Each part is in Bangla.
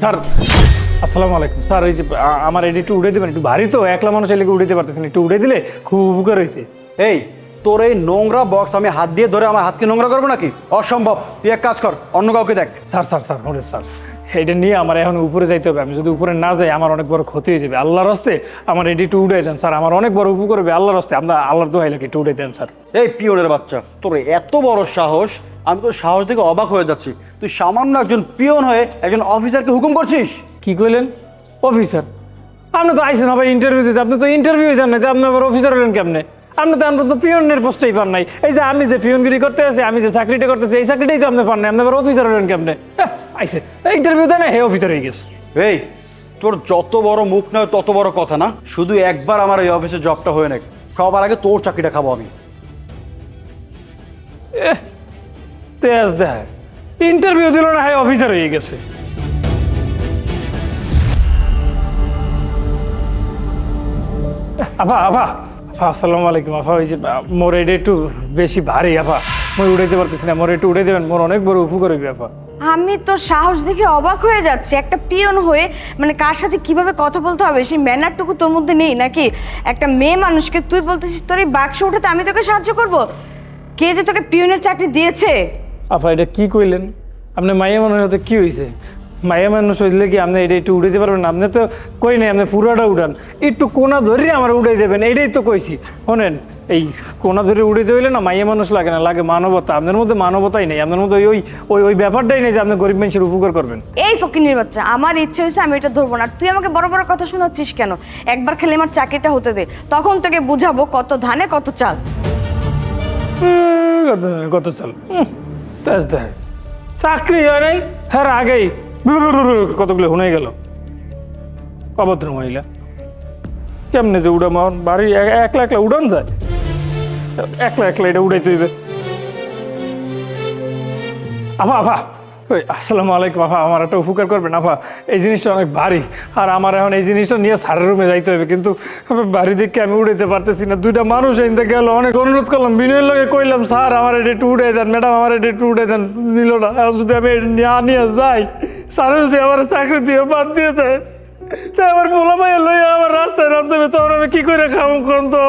স্যার আসসালামু আলাইকুম। স্যার এই যে আমার এটা একটু উড়ে দেবেন একটু ভারী তো একলা মানুষ এলাকা দিতে পারতেছেন একটু উড়ে দিলে খুব উপকার হইতে। এই তোর এই নোংরা বক্স আমি হাত দিয়ে ধরে আমার হাতকে নোংরা করব নাকি? অসম্ভব। তুই এক কাজ কর অন্য কাউকে দেখ। স্যার স্যার স্যার স্যার এটা নিয়ে আমার এখন উপরে যাইতে হবে। আমি যদি উপরে না যাই আমার অনেক বড় ক্ষতি হয়ে যাবে। আল্লাহর হস্তে আমার এটি একটু উড়াই দেন স্যার। আমার অনেক বড় উপকার হবে আল্লাহর হস্তে আপনার আল্লাহর দোহাই লাগে একটু উড়াই দেন স্যার। এই পিওনের বাচ্চা তোর এত বড় সাহস আমি তোর সাহস দেখে অবাক হয়ে যাচ্ছি। তুই সামান্য একজন পিওন হয়ে একজন অফিসারকে হুকুম করছিস? কি কইলেন? অফিসার? আপনি তো আইসেন আবার ইন্টারভিউ দিতে। আপনি তো ইন্টারভিউ দেন না যে আপনি আবার অফিসার হলেন কেমনে? আপনি তো আমরা তো পিয়নের পোস্টেই পান নাই। এই যে আমি যে পিয়নগিরি করতে আছি আমি যে চাকরিটা করতেছি এই চাকরিটাই তো আপনি পান নাই। আপনি আবার অফিসার হলেন কেমনে? হ্যাঁ, আইসে। ইন্টারভিউ দেন হে অফিসার হয়ে গেছে। এই তোর যত বড় মুখ নয় তত বড় কথা না? শুধু একবার আমার এই অফিসে জবটা হয়ে নেক। সবার আগে তোর চাকরিটা খাব আমি। তেজ দেয় ইন্টারভিউ দিল না হ্যাঁ অফিসার হয়ে গেছে। আফা আফা আফা আসসালামু আলাইকুম আফা ওই যে মোর এটা একটু বেশি ভারী আফা। মই উড়াইতে পারতেছি না মোর একটু উড়ে দেবেন মোর অনেক বড় উপকার হইবে আফা। আমি তোর সাহস দেখে অবাক হয়ে যাচ্ছি একটা পিয়ন হয়ে মানে কার সাথে কীভাবে কথা বলতে হবে সেই ম্যানারটুকু তোর মধ্যে নেই নাকি? একটা মেয়ে মানুষকে তুই বলতেছিস তোর এই বাক্স উঠাতে আমি তোকে সাহায্য করব? কে যে তোকে পিয়নের চাকরি দিয়েছে? আপা এটা কি কইলেন? আপনি মাইয়া মানুষ হতে কি হয়েছে মাইয়া মানুষ হইলে কি আপনি এটা একটু উড়াইতে পারবেন? আপনি তো কই নাই আপনি পুরাটা উড়ান। একটু কোনা ধরে আমার উড়াই দেবেন এটাই তো কইছি। শোনেন এই কোনা ধরে উড়াইতে হইলে না মাইয়া মানুষ লাগে না লাগে মানবতা। আপনার মধ্যে মানবতাই নেই আপনার মধ্যে ওই ওই ওই ব্যাপারটাই নেই যে আপনি গরিব মানুষের উপকার করবেন। এই ফকিনির বাচ্চা আমার ইচ্ছে হয়েছে আমি এটা ধরবো না। তুই আমাকে বড় বড় কথা শোনাচ্ছিস কেন? একবার খেলে আমার চাকরিটা হতে দে। তখন তোকে বুঝাবো কত ধানে কত চাল। কত- চাল? চাকরি হয় নাই হ্যাঁ আগেই কতগুলো শুনে গেল? অভদ্র মহিলা। কেমনে যে উড়া মার বাড়ি? একলা একলা উড়ান যায়? একলা একলা এটা উড়াইতে দিবে আভা আফা। ওই, আসসালামু আলাইকুম, আফা, আমার একটা উপকার করবেন, আফা, এই জিনিসটা অনেক ভারী। আর আমার এখন এই জিনিসটা নিয়ে সারের রুমে যাইতে হবে, কিন্তু বাড়ি দেখে আমি উড়াইতে পারতেছি না। দুইটা মানুষ এনতে গেল অনেক অনুরোধ করলাম, বিনয়ের লগে কইলাম, স্যার, আমার এটা একটু উড়াই দেন, ম্যাডাম, আমার এটা একটু উড়াই দেন, নিল না। এখন যদি আমি এটা নিয়ে যাই স্যার যদি আমার চাকরি দিয়ে বাদ দিয়ে দেয় তা আমার পোলা মাইয়া লইয়া আমার রাস্তায় নামতে হবে, তখন আমি কি করে খাব কোন তো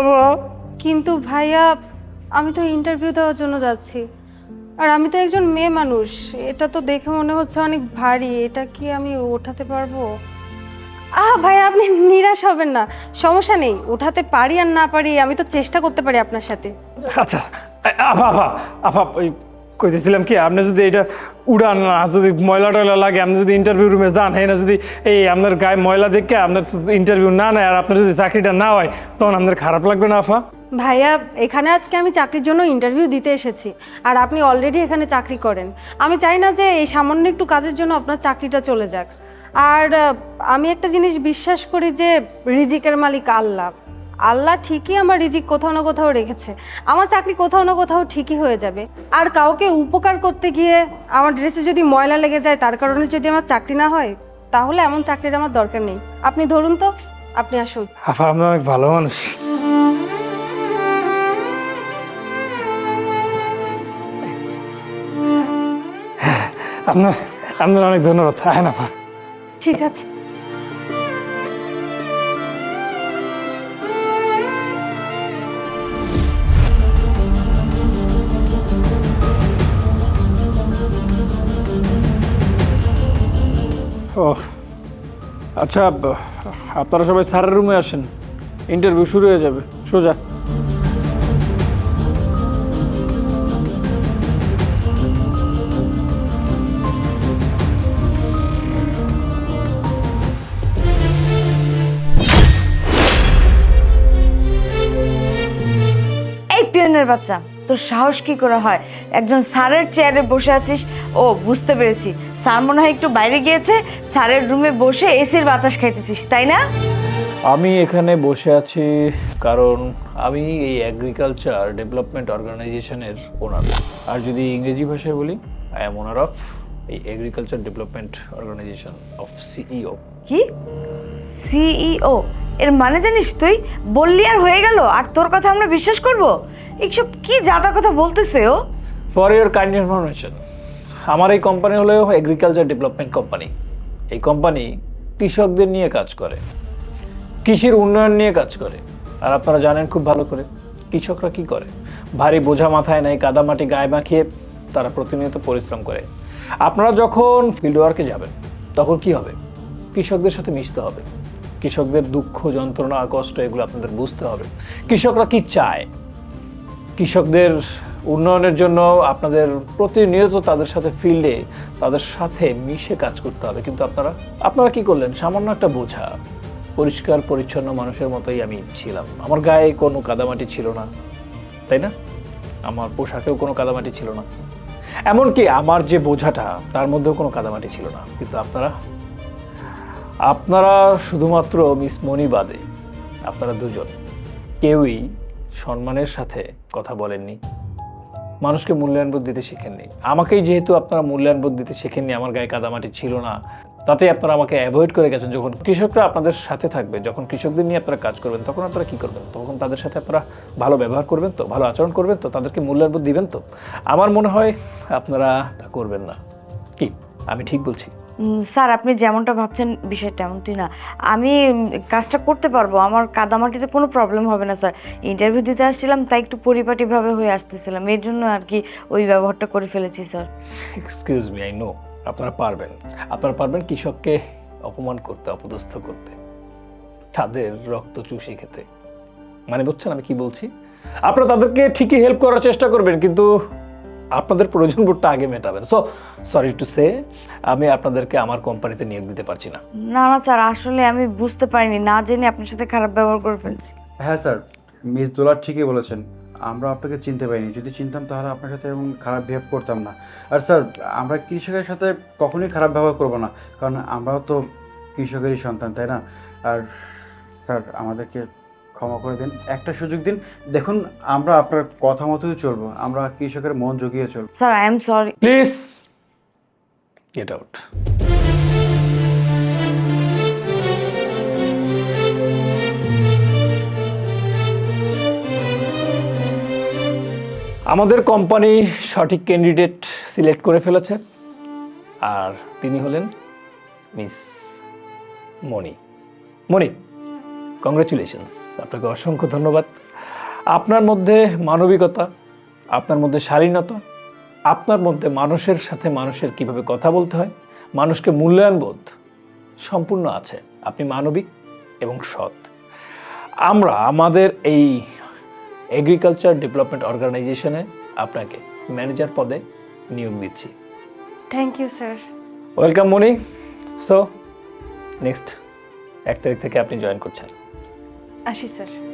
কিন্তু ভাইয়া, আমি তো ইন্টারভিউ দেওয়ার জন্য যাচ্ছি। আর আমি তো একজন মেয়ে মানুষ, এটা তো দেখে মনে হচ্ছে অনেক ভারী, এটা কি আমি ওঠাতে পারব? আহ ভাইয়া আপনি নিরাশ হবেন না, সমস্যা নেই, ওঠাতে পারি আর না পারি, আমি তো চেষ্টা করতে পারি আপনার সাথে। আচ্ছা আফা আফা আফা, ওই কইতেছিলাম কি, আপনি যদি এটা উড়ান না, যদি ময়লা টয়লা লাগে, আপনি যদি ইন্টারভিউ রুমে যান হ্যাঁ যদি এই আপনার গায়ে ময়লা দেখে আপনার ইন্টারভিউ না নেয়, আর আপনার যদি চাকরিটা না হয়, তখন আপনার খারাপ লাগবে না, আফা? ভাইয়া, এখানে আজকে আমি চাকরির জন্য ইন্টারভিউ দিতে এসেছি, আর আপনি অলরেডি এখানে চাকরি করেন। আমি চাই না যে এই সামান্য একটু কাজের জন্য আপনার চাকরিটা চলে যাক। আর আমি একটা জিনিস বিশ্বাস করি যে রিজিকের মালিক আল্লাহ। আল্লাহ ঠিকই আমার রিজিক কোথাও না কোথাও রেখেছে। আমার চাকরি কোথাও না কোথাও ঠিকই হয়ে যাবে। আর কাউকে উপকার করতে গিয়ে আমার ড্রেসে যদি ময়লা লেগে যায়, তার কারণে যদি আমার চাকরি না হয়, তাহলে এমন চাকরির আমার দরকার নেই। আপনি ধরুন তো, আপনি আসুন। আপনি অনেক ভালো মানুষ। আপনার আপনার অনেক ধন্যবাদ হ্যাঁ না ঠিক আছে। ও আচ্ছা আপনারা সবাই স্যারের রুমে আসেন। ইন্টারভিউ শুরু হয়ে যাবে। সোজা। পিয়নের বাচ্চা। তোর সাহস কি করে হয়? একজন স্যারের চেয়ারে বসে আছিস? ও, বুঝতে পেরেছি। স্যার মনে হয় একটু বাইরে গিয়েছে। স্যারের রুমে বসে এসির বাতাস খাইতেছিস, তাই না? আমি এখানে বসে আছি কারণ আমি এই অ্যাগ্রিকালচার ডেভেলপমেন্ট অর্গানাইজেশনের ওনার আর যদি ইংরেজি ভাষায় বলি আই এম ওনার অফ এই agriculture development organisation of CEO কি? সিইও এর মানে জানিস তুই? বললি আর হয়ে গেল আর তোর কথা আমরা বিশ্বাস করব? এইসব কি জাদা কথা বলতেছে ও? ফর ইউর কাইন্ড ইনফরমেশন আমার এই কোম্পানি হলো এগ্রিকালচার ডেভেলপমেন্ট কোম্পানি এই কোম্পানি কৃষকদের নিয়ে কাজ করে কৃষির উন্নয়ন নিয়ে কাজ করে। আর আপনারা জানেন খুব ভালো করে কৃষকরা কি করে? ভারী বোঝা মাথায় নেয় কাদামাটি গায়ে মাখিয়ে তারা প্রতিনিয়ত পরিশ্রম করে। আপনারা যখন ফিল্ড ওয়ার্কে যাবেন, তখন কি হবে? কৃষকদের সাথে মিশতে হবে। কৃষকদের দুঃখ, যন্ত্রণা, কষ্ট, এগুলো আপনাদের বুঝতে হবে। কৃষকরা কি চায়? কৃষকদের উন্নয়নের জন্য আপনাদের প্রতিনিয়ত তাদের সাথে ফিল্ডে তাদের সাথে মিশে কাজ করতে হবে। কিন্তু আপনারা আপনারা কি করলেন? সামান্য একটা বোঝা। পরিষ্কার, পরিচ্ছন্ন মানুষের মতোই আমি ছিলাম। আমার গায়ে কোনো কাদামাটি ছিল না, তাই না? আমার পোশাকেও কোনো কাদামাটি ছিল না। এমনকি আমার যে বোঝাটা, তার মধ্যেও কোনো কাদামাটি ছিল না। কিন্তু আপনারা? আপনারা শুধুমাত্র মিস মনি বাদে আপনারা দুজন। কেউই সম্মানের সাথে কথা বলেননি। মানুষকে মূল্যায়নবোধ দিতে শিখেননি। আমাকেই যেহেতু আপনারা মূল্যায়নবোধ দিতে শিখেননি, আমার গায়ে কাদামাটি ছিল না। তাতে আপনারা আমাকে অ্যাভয়েড করে গেছেন যখন কৃষকরা আপনাদের সাথে থাকবে যখন কৃষকদের নিয়ে আপনারা কাজ করবেন তখন আপনারা কি করবেন? তখন তাদের সাথে আপনারা ভালো ব্যবহার করবেন তো ভালো আচরণ করবেন তো তাদেরকে মূল্যায়ন বোধ দিবেন তো? আমার মনে হয় আপনারা তা করবেন না। কি? আমি ঠিক বলছি? স্যার আপনি যেমনটা ভাবছেন বিষয়টা এমনটি না। আমি কাজটা করতে পারব আমার কাদামাটিতে কোনো প্রবলেম হবে না স্যার। ইন্টারভিউ দিতে আসছিলাম তাই একটু পরিপাটিভাবে হয়ে আসতেছিলাম। এর জন্য আর কি ওই ব্যবহারটা করে ফেলেছি sir. Excuse me I know আপনারা পারবেন। আপনারা পারবেন কৃষককে অপমান করতে অপদস্থ করতে তাদের রক্ত চুষে খেতে। মানে বুঝছেন আমি কি বলছি? আপনারা তাদেরকে ঠিকই হেল্প করার চেষ্টা করবেন কিন্তু আপনাদের প্রয়োজন বোধটা আগে মেটাবেন। সো সরি টু সে আমি আপনাদেরকে আমার কোম্পানিতে নিয়োগ দিতে পারছি না। না না স্যার আসলে আমি বুঝতে পারিনি। না জেনে আপনার সাথে খারাপ ব্যবহার করে ফেলছি। হ্যাঁ স্যার মিস দোলার ঠিকই বলেছেন। আমরা আপনাকে চিনতে পারিনি। যদি চিনতাম তাহলে আপনার সাথে এমন খারাপ বিহেভ করতাম না। আর স্যার আমরা কৃষকের সাথে কখনোই খারাপ ব্যবহার করব না। কারণ আমরাও তো কৃষকেরই সন্তান তাই না? আর স্যার আমাদেরকে ক্ষমা করে দিন। একটা সুযোগ দিন। দেখুন আমরা আপনার কথা মতোই চলবো। আমরা কৃষকের মন জুগিয়ে চলবো। Sir I am sorry please get out আমাদের কোম্পানি সঠিক ক্যান্ডিডেট সিলেক্ট করে ফেলেছে, আর তিনি হলেন মিস মণি। মণি কংগ্রেচুলেশনস আপনাকে অসংখ্য ধন্যবাদ। আপনার মধ্যে মানবিকতা, আপনার মধ্যে শালীনতা, আপনার মধ্যে মানুষের সাথে মানুষের কীভাবে কথা বলতে হয়, মানুষকে মূল্যায়ন বোধ সম্পূর্ণ আছে। আপনি মানবিক এবং সৎ। আমরা, আমাদের এই এগ্রিকালচার ডেভেলপমেন্ট অর্গানাইজেশনে আপনাকে ম্যানেজার পদে নিয়োগ দিচ্ছি। Thank you sir welcome Moni so next এক তারিখ থেকে আপনি জয়েন করছেন। আসি স্যার